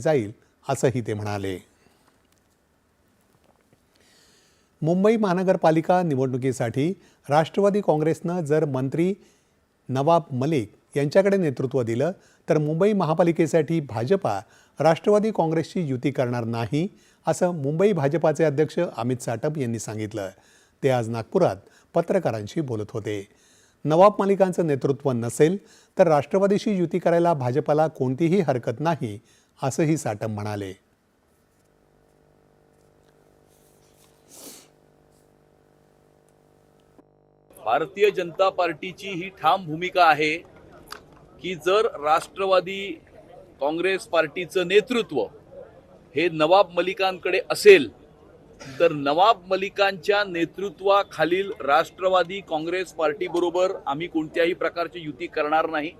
जाईल असंही ते म्हणाले. मुंबई महानगरपालिका निवडणुकीसाठी राष्ट्रवादी काँग्रेसनं जर मंत्री नवाब मलिक यांच्याकडे नेतृत्व दिलं तर मुंबई महापालिकेसाठी भाजपा राष्ट्रवादी काँग्रेसची युती करणार नाही असं मुंबई भाजपाचे अध्यक्ष अमित साटप यांनी सांगितलं. ते आज नागपुरात पत्रकारांशी बोलत होते. नवाब मलिकांचं नेतृत्व नसेल तर राष्ट्रवादीशी युती करायला भाजपाला कोणतीही हरकत नाही असंही साटम म्हणाले. भारतीय जनता पार्टीची ही ठाम भूमिका आहे की जर राष्ट्रवादी काँग्रेस पार्टीचं नेतृत्व हे नवाब मलिकांकडे असेल तर नवाब मलिकांच्या नेतृत्वाखालील राष्ट्रवादी काँग्रेस पार्टी बरोबर आम्ही कोणत्याही प्रकारची युती करणार नाही.